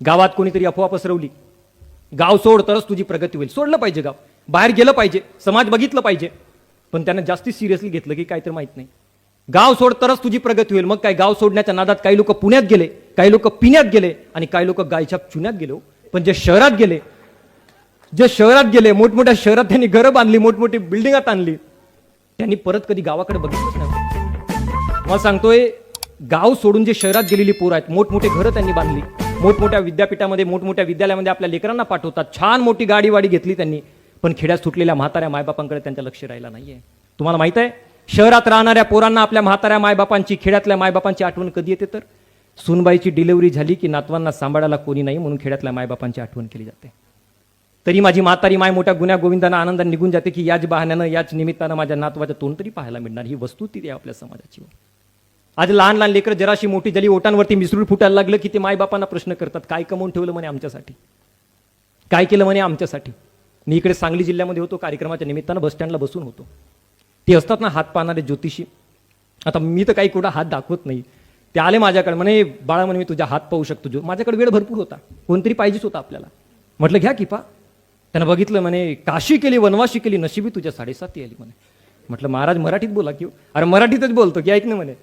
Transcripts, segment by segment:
गावात कोणीतरी अफवा पसरवली. गाव सोड तरच तुझी प्रगती होईल. सोडलं पाहिजे गाव. बाहेर गेलं पाहिजे. समाज बघितलं पाहिजे. पण त्यांना जास्ती सिरियसली घेतलं की काय तर माहीत नाही. गाव सोड तरच तुझी प्रगती होईल. मग काय? गाव सोडण्याच्या नादात काही लोक पुण्यात गेले काही लोक पिण्यात गेले आणि काही लोक गायच्या चुन्यात गेलो हो. पण जे शहरात गेले जे शहरात गेले मोठमोठ्या शहरात त्यांनी घरं बांधली मोठमोठी बिल्डिंगात आणली. त्यांनी परत कधी गावाकडे बघितलंच नाही. मला सांगतोय गाव सोडून जे शहरात गेलेली पोरं आहेत मोठमोठे घरं त्यांनी बांधली. मोठमोठ्या विद्यापीठामध्ये मोठमोठ्या विद्यालयामध्ये आपल्या लेकरांना पाठवतात. छान मोठी गाडी वाडी घेतली त्यांनी पण खेड्यात सुटलेल्या म्हाताऱ्या मायबापांकडे त्यांचं लक्ष राहिलं नाहीये. तुम्हाला माहीत आहे? शहरात राहणाऱ्या पोरांना आपल्या म्हाताऱ्या मायबापांची खेड्यातल्या मायबापांची आठवण कधी येते तर? सुनबाईची डिलिव्हरी झाली की नातवांना सांभाळायला कोणी नाही म्हणून खेड्यातल्या मायबापांची आठवण केली जाते. तरी माझी म्हातारी माय मोठ्या गुन्ह्या गोविंदांना आनंदाने निघून जाते की याच बहाण्यानं याच निमित्तानं माझ्या नातवाच्या तोंड तरी पाहायला मिळणार. ही वस्तू ती आहे आपल्या समाजाची. आज लहान लहान लेकरं जराशी मोठी झाली ओटांवरती मिसळून फुटायला लागलं की ते मायबापांना प्रश्न करतात काय कमवून ठेवलं म्हणे आमच्यासाठी? काय केलं म्हणे आमच्यासाठी? मी इकडे सांगली जिल्ह्यामध्ये होतो कार्यक्रमाच्या निमित्तानं बस स्टँडला बसून होतो. ते असतात ना हात पाहणारे ज्योतिषी. आता मी तर काही कुठं हात दाखवत नाही. ते आले माझ्याकडे म्हणे बाळा म्हणे मी तुझ्या हात पाहू शकतो. जो माझ्याकडे वेळ भरपूर होता. कोणतरी पाहिजेच होता आपल्याला. म्हटलं घ्या की पा त्यानं बघितलं म्हणे काशी केली वनवाशी केली नशिबी तुझ्या साडेसाती आली म्हणे. म्हटलं महाराज मराठीत बोला की हो. अरे मराठीतच बोलतो की ऐक ना म्हणे.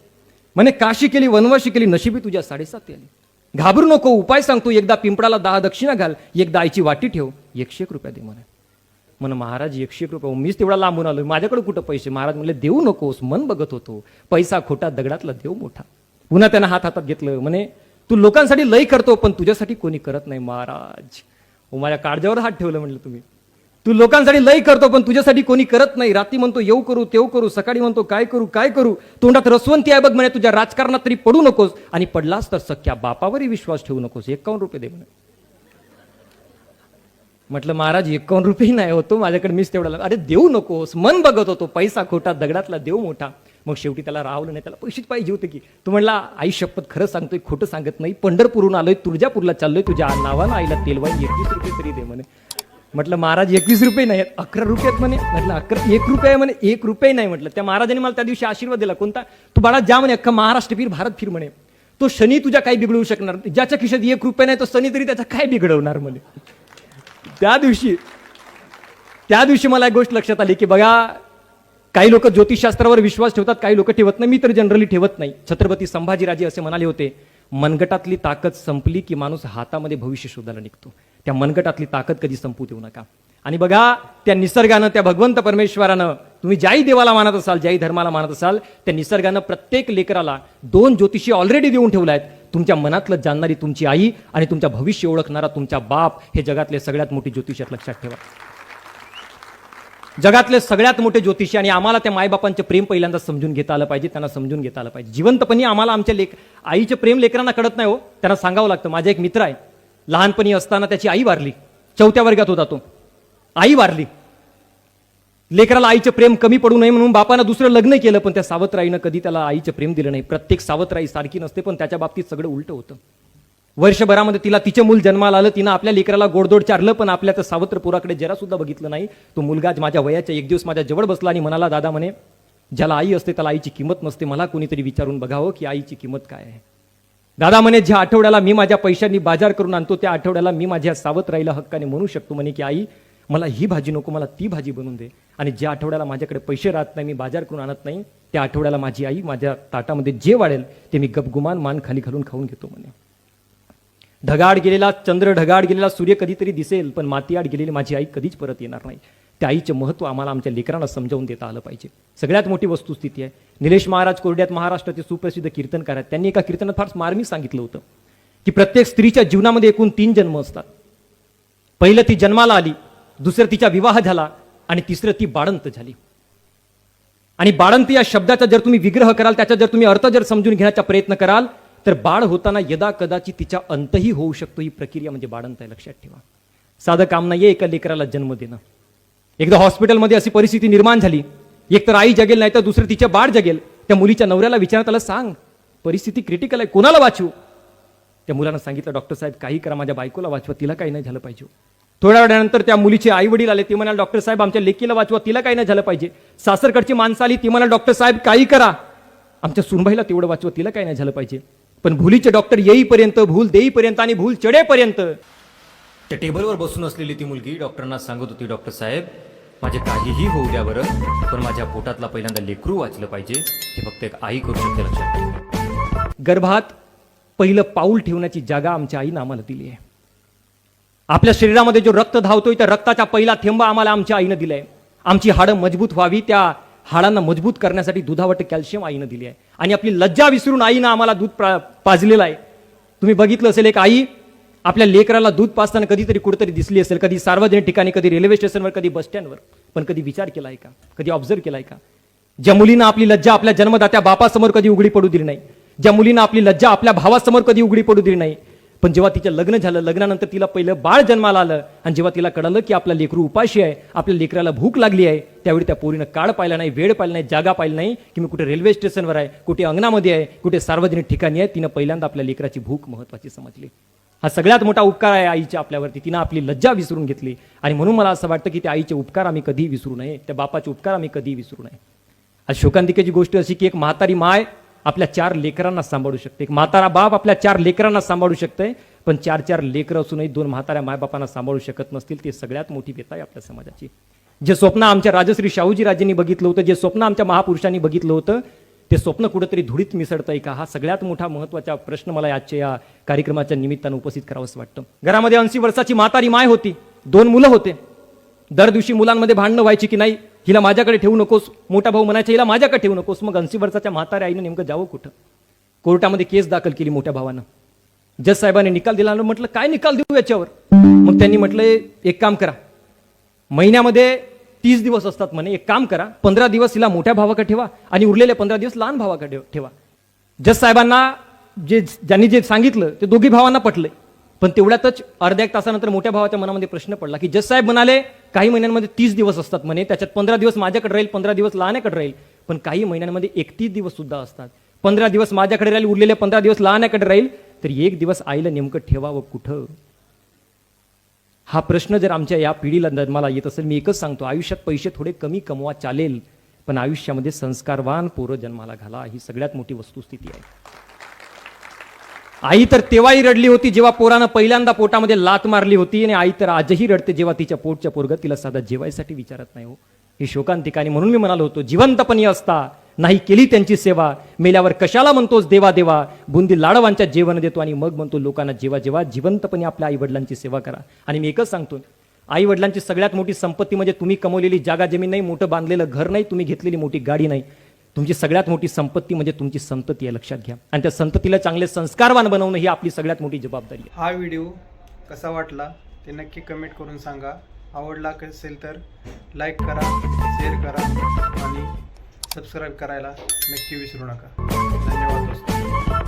म्हणे काशी केली वनवाशी केली नशिबी तुझ्या साडेसाती आली. घाबरू नको उपाय सांगतो एकदा पिंपळाला दहा दक्षिणा घाल एकदा आईची वाटी ठेव एकशे एक रुपया दे म्हणे म्हणे महाराज एकशे एक रुपये मीच तेवढा लांबून आलो माझ्याकडे कुठं पैसे? महाराज म्हणले देऊ नकोस मन बघत होतो पैसा खोटा दगडातला देव मोठा. पुन्हा त्यानं हात हातात घेतलं म्हणे तू लोकांसाठी लय करतो पण तुझ्यासाठी कोणी करत नाही महाराज. हो माझ्या काळजावर हात ठेवलं म्हणलं तुम्ही. तू लोकांसाठी लय करतो पण तुझ्यासाठी कोणी करत नाही. रात्री म्हणतो येऊ करू तेव करू सकाळी म्हणतो काय करू काय करू? तोंडात रसवंती आहे बघ म्हणे तुझ्या राजकारणात तरी पडू नकोस. आणि पडलास तर सख्या बापावरही विश्वास ठेवू नकोस. एकावन्न रुपये दे म्हणे. म्हटलं महाराज एकावन्न रुपये नाही होतो हो, माझ्याकडे मीच तेवढा अरे देऊ नकोस. मन बघत होतो पैसा खोटा दगडातला देव मोठा. मग शेवटी त्याला राहवलं नाही त्याला पैसेच पाहिजे होते की. तू म्हणला आई शपथ खरं सांगतोय खोटं सांगत नाही. पंढरपूरून आलोय तुळजापूरला चाललोय तुझ्या नावानं आईला तेलवाई एकवीस रुपये तरी दे म्हणे. म्हटलं महाराज एकवीस रुपये नाही आहेत अकरा रुपये आहेत म्हणे. म्हटलं अकरा एक रुपये आहे म्हणे एक रुपये नाही म्हटलं. त्या महाराजांनी मला त्या दिवशी आशीर्वाद दिला. कोणता? तू बाळा जा म्हणे अख्खा महाराष्ट्र फिर भारत फिर म्हणे. तो शनी तुझ्या काही बिघडवू शकणार ज्याच्या खिशात एक रुपये नाही तो शनी तरी त्याचा काय बिघडवणार म्हणे. त्या दिवशी त्या दिवशी मला एक गोष्ट लक्षात आली की बघा काही लोक ज्योतिषशास्त्रावर विश्वास ठेवतात काही लोक ठेवत नाही. मी तर जनरली ठेवत नाही. छत्रपती संभाजीराजे असे म्हणाले होते मनगटातली ताकद संपली की माणूस हातामध्ये भविष्य शोधायला निघतो. त्या मनगटातली ताकद कधी संपू देऊ नका. आणि बघा त्या निसर्गानं त्या भगवंत परमेश्वरानं तुम्ही ज्याही देवाला मानत असाल ज्याही धर्माला मानत असाल त्या निसर्गानं प्रत्येक लेकराला दोन ज्योतिषी ऑलरेडी देऊन ठेवला आहेत. तुमच्या मनातलं जाणणारी तुमची आई आणि तुमच्या भविष्य ओळखणारा तुमचा बाप हे जगातले सगळ्यात मोठे ज्योतिषात लक्षात ठेवा. जगातले सगळ्यात मोठे ज्योतिषी आणि आम्हाला त्या मायबापांचं प्रेम पहिल्यांदा समजून घेता आलं पाहिजे त्यांना समजून घेता आलं पाहिजे. जिवंतपणी आम्हाला आमच्या लेख आईचे प्रेम लेकरांना कळत नाही हो त्यांना सांगावं लागतं. माझा एक मित्र आहे लहानपणी असताना त्याची आई वारली. चौथ्या वर्गात होता तो. आई वारली. लेकराला आईचं प्रेम कमी पडू नये म्हणून बापानं दुसरं लग्न केलं पण त्या सावत्राईनं कधी त्याला आईचं प्रेम दिलं नाही. प्रत्येक सावत्राई सारखी नसते पण त्याच्या बाबतीत सगळं उलटं होतं. वर्षभरामध्ये तिला तिचं मूल जन्माला आलं तिनं आपल्या लेकराला गोडदोड चारलं पण आपल्या त्या सावत्रपुराकडे जरा सुद्धा बघितलं नाही. तो मुलगा आज माझ्या वयाच्या एक दिवस माझ्या जवळ बसला आणि म्हणाला दादा म्हणे ज्याला आई असते त्याला आईची किंमत नसते. मला कोणीतरी विचारून बघावं की आईची किंमत काय आहे. दादा म्हणे ज्या आठवड्याला मी माझ्या पैशांनी बाजार करून आणतो त्या आठवड्याला मी माझ्या सावत्राईला हक्काने म्हणू शकतो म्हणे की आई मला ही भाजी नको मला ती भाजी बनवून दे. आणि ज्या आठवड्याला माझ्याकडे पैसे राहत नाही मी बाजार करून आणत नाही त्या आठवड्याला माझी आई माझ्या ताटामध्ये जे वाढेल ते मी गपगुमान मान खाली घालून खाऊन घेतो म्हणे. ढगाड गेलेला चंद्र ढगाड गेलेला सूर्य कधीतरी दिसेल पण मातीआड गेलेली माझी आई कधीच परत येणार नाही. त्या आईचे महत्त्व आम्हाला आमच्या लेकरांना समजावून देता आलं पाहिजे. सगळ्यात मोठी वस्तुस्थिती आहे. निलेश महाराज कोरड्यात महाराष्ट्राचे सुप्रसिद्ध कीर्तनकार आहेत. त्यांनी एका कीर्तनात फार मार्मिक सांगितलं होतं की प्रत्येक स्त्रीच्या जीवनामध्ये एकूण तीन जन्म असतात. पहिलं ती जन्माला आली दुसरं तिचा विवाह झाला आणि तिसरं ती बाळंत झाली. आणि बाळंत या शब्दाचा जर तुम्ही विग्रह कराल त्याचा जर तुम्ही अर्थ जर समजून घेण्याचा प्रयत्न कराल तर बाळ होताना यदा कदाचित तिच्या अंतही होऊ शकतो. ही प्रक्रिया म्हणजे बाळंत आहे लक्षात ठेवा. साधं काम नाहीये एका लेकराला जन्म देणं. एकदा हॉस्पिटलमध्ये अशी परिस्थिती निर्माण झाली. एक तर आई जगेल नाही तर दुसरं तिच्या बाळ जगेल. त्या मुलीच्या नवऱ्याला विचारण्यात आलं सांग परिस्थिती क्रिटिकल आहे कोणाला वाचू त्या मुलानं सांगितलं डॉक्टर साहेब काही करा माझ्या बायकोला वाचवा तिला काही नाही झालं पाहिजे. थोड्या वेळानंतर त्या मुलीचे आई वडील आले ती म्हणाले डॉक्टर साहेब आमच्या लेकीला वाचवा तिला काही नाही झालं पाहिजे. सासरकडची माणसं आली ती म्हणाल डॉक्टर साहेब काही करा. आमच्या सुनबाईला तेवढं वाचवा तिला काही नाही झालं पाहिजे. पण भुलीचे डॉक्टर येईपर्यंत भूल देईपर्यंत आणि भूल चढेपर्यंत त्या टेबलवर बसून असलेली ती मुलगी डॉक्टरांना सांगत होती डॉक्टर साहेब माझे काहीही होऊ द्या बरं पण माझ्या पोटातला पहिल्यांदा लेकरू वाचलं पाहिजे हे फक्त एक आई करू शकते लक्षात गर्भात पहिलं पाऊल ठेवण्याची जागा आमच्या आईनं आम्हाला दिली आहे. आपल्या शरीरामध्ये जो रक्त धावतोय त्या रक्ताचा पहिला थेंबा आम्हाला आमच्या आईनं दिलाय. आमची हाडं मजबूत व्हावी त्या हाडांना मजबूत करण्यासाठी दुधावट कॅल्शियम आईनं दिली आहे. आणि आपली लज्जा विसरून आईनं आम्हाला दूध पाजलेलं आहे. तुम्ही बघितलं असेल एक आई आपल्या लेकराला दूध पाजताना कधीतरी कुठेतरी दिसली असेल कधी सार्वजनिक ठिकाणी कधी रेल्वे स्टेशनवर कधी बस स्टँडवर पण कधी विचार केला आहे का? कधी ऑब्झर्व आहे का? ज्या मुलीनं आपली लज्जा आपल्या जन्मदात्या बापासमोर कधी उघडी पडू दिली नाही ज्या मुलीनं आपली लज्जा आपल्या भावासमोर कधी उघडी पडू दिली नाही पण जेव्हा तिचं लग्न झालं लग्नानंतर तिला पहिलं बाळ जन्माला आलं आणि जेव्हा तिला कळलं की आपला लेकरू उपाशी आहे आपल्या लेकराला भूक लागली आहे त्यावेळी त्या पोरीनं काळ पाहिला नाही वेळ पाहिला नाही जागा पाहिली नाही की मी कुठे रेल्वे स्टेशनवर आहे कुठे अंगणामध्ये आहे कुठे सार्वजनिक ठिकाणी आहे तिनं पहिल्यांदा आपल्या लेकराची भूक महत्वाची समजली. हा सगळ्यात मोठा उपकार आहे आईच्या आपल्यावरती. तिनं आपली लज्जा विसरून घेतली. आणि म्हणून मला असं वाटतं की त्या आईचे उपकार आम्ही कधी विसरू नये. त्या बापाचे उपकार आम्ही कधी विसरू नये. आज शोकांतिकेची गोष्ट अशी की एक म्हातारी माय आपल्या चार लेकरांना सांभाळू शकते. एक म्हातारा बाप आपल्या चार लेकरांना सांभाळू शकते पण चार चार लेकरं असूनही दोन म्हाताऱ्या मायबापांना सांभाळू शकत नसतील. ते सगळ्यात मोठी व्यथा आहे आपल्या समाजाची. जे स्वप्न आमच्या राजश्री शाहूजी राजेंनी बघितलं होतं जे स्वप्न आमच्या महापुरुषांनी बघितलं होतं ते स्वप्न कुठेतरी धुळीत मिसळतंय का? हा सगळ्यात मोठा महत्त्वाचा प्रश्न मला आजच्या या कार्यक्रमाच्या निमित्तानं उपस्थित करावंसं वाटतं. घरामध्ये ऐंशी वर्षाची म्हातारी माय होती. दोन मुलं होते. दर दिवशी मुलांमध्ये भांडणं व्हायची की नाही हिला माझ्याकडे ठेवू नकोस. मोठा भाऊ म्हणायचा हिला माझ्याकडे ठेवू नकोस. मग ऐंशी वर्षाच्या म्हाताऱ्या आईनं नेमकं जावं कुठं? कोर्टामध्ये केस दाखल केली मोठ्या भावानं. जज साहेबांनी निकाल दिला म्हटलं काय निकाल देऊ याच्यावर? मग त्यांनी म्हटलं एक काम करा. महिन्यामध्ये तीस दिवस असतात म्हणे. एक काम करा पंधरा दिवस हिला मोठ्या भावाकडे ठेवा आणि उरलेले पंधरा दिवस लहान भावाकडे ठेवा. जज साहेबांना जे ज्यांनी जे सांगितलं ते दोघी भावांना पटलंय. पण तेवढ्यातच अर्ध्या एक तासानंतर मोठ्या भावाच्या मनामध्ये प्रश्न पडला की जज साहेब म्हणाले काही महिन्यांमध्ये तीस दिवस असतात म्हणे. त्याच्यात पंधरा दिवस माझ्याकडे राहील पंधरा दिवस लहानाकडे राहील. पण काही महिन्यांमध्ये एकतीस दिवस सुद्धा असतात. पंधरा दिवस माझ्याकडे राहील उरलेले पंधरा दिवस लहानाकडे राहील. तर एक दिवस आईला नेमकं ठेवावं कुठं? हा प्रश्न जर आमच्या या पिढीला जन्माला येत असेल मी एकच सांगतो आयुष्यात पैसे थोडे कमी कमवा चालेल पण आयुष्यामध्ये संस्कारवान पोरं जन्माला घाला ही सगळ्यात मोठी वस्तुस्थिती आहे. आई तर तेव्हाही रडली होती जेव्हा पोरानं पहिल्यांदा पोटामध्ये लात मारली होती आणि आई तर आजही रडते जेव्हा तिच्या पोटच्या पोरगत तिला साधा जेवायसाठी विचारत नाही हो. ही शोकांतिका आणि म्हणून मी म्हणालो होतो जिवंतपणी असता नाही केली त्यांची सेवा. मेल्यावर कशाला म्हणतोस देवा देवा? बुंदी लाडवांच्या जेवण देतो आणि मग म्हणतो लोकांना जेवा जेवा. जिवंतपणे आपल्या आई वडिलांची सेवा करा. आणि मी एकच सांगतो आई वडिलांची सगळ्यात मोठी संपत्ती म्हणजे तुम्ही कमवलेली जागा जमीन नाही मोठं बांधलेलं घर नाही तुम्ही घेतलेली मोठी गाडी नाही. तुमची सगळ्यात मोठी संपत्ती म्हणजे तुमची संतती आहे लक्षात घ्या. आणि त्या संततीला चांगले संस्कारवान बनवणं ही आपली सगळ्यात मोठी जबाबदारी आहे. हा व्हिडिओ कसा वाटला ते नक्की कमेंट करून सांगा. आवडला असेल तर लाईक करा शेअर करा आणि सबस्क्राईब करायला नक्की विसरू नका. धन्यवाद दोस्त.